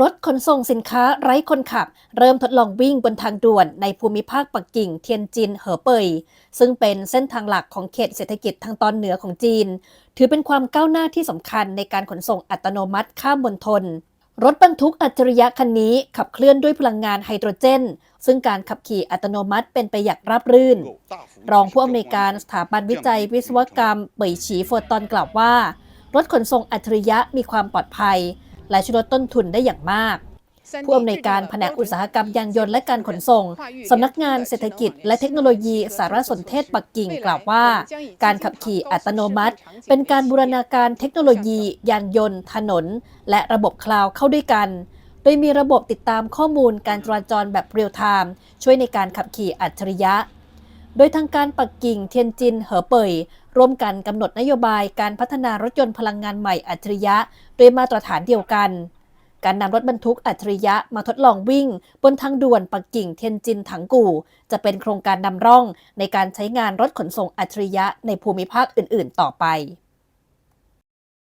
รถขนส่งสินค้าไร้คนขับ เริ่มทดลองวิ่งบนทางด่วนในภูมิภาคปักกิ่งเทียนจินเหอเป่ยซึ่งเป็นเส้นทางหลักของเขตเศรษฐกิจทางตอนเหนือของจีน ถือเป็นความก้าวหน้าที่สำคัญในการขนส่งอัตโนมัติข้ามมณฑลรถบรรทุกอัจฉริยะคันนี้ขับเคลื่อนด้วยพลังงานไฮโดรเจน ซึ่งการขับขี่อัตโนมัติเป็นไปอย่างราบรื่น รองผู้อำนวยการสถาบันวิจัยวิศวกรรม เป่ยฉีโฟตอนกล่าวว่า รถขนส่งอัจฉริยะมีความปลอดภัย และช่วยลดต้นทุนได้อย่างมาก ผู้อำนวยการแผนกอุตสาหกรรมยานยนต์และการขนส่ง สำนักงานเศรษฐกิจ และเทคโนโลยีสารสนเทศปักกิ่งกล่าวว่า การขับขี่อัตโนมัติ เป็นการบูรณาการเทคโนโลยี ยานยนต์ ถนน และระบบคลาวด์เข้าด้วยกันโดยมีระบบติดตามข้อมูลการจราจรแบบเรียลไทม์ช่วยในการขับขี่อัจฉริยะ โดยทางการปักกิ่งเทียนจิน เหอเป่ย ร่วมกันกำหนดนโยบายการพัฒนารถยนต์พลังงานใหม่อัจฉริยะโดยมาตรฐานเดียวกัน การนำรถบรรทุกอัจฉริยะมาทดลองวิ่ง บนทางด่วนปักกิ่งเทียนจินถังกู่ จะเป็นโครงการนำร่องในการใช้งานรถขนส่งอัจฉริยะในภูมิภาคอื่น ๆ ต่อไป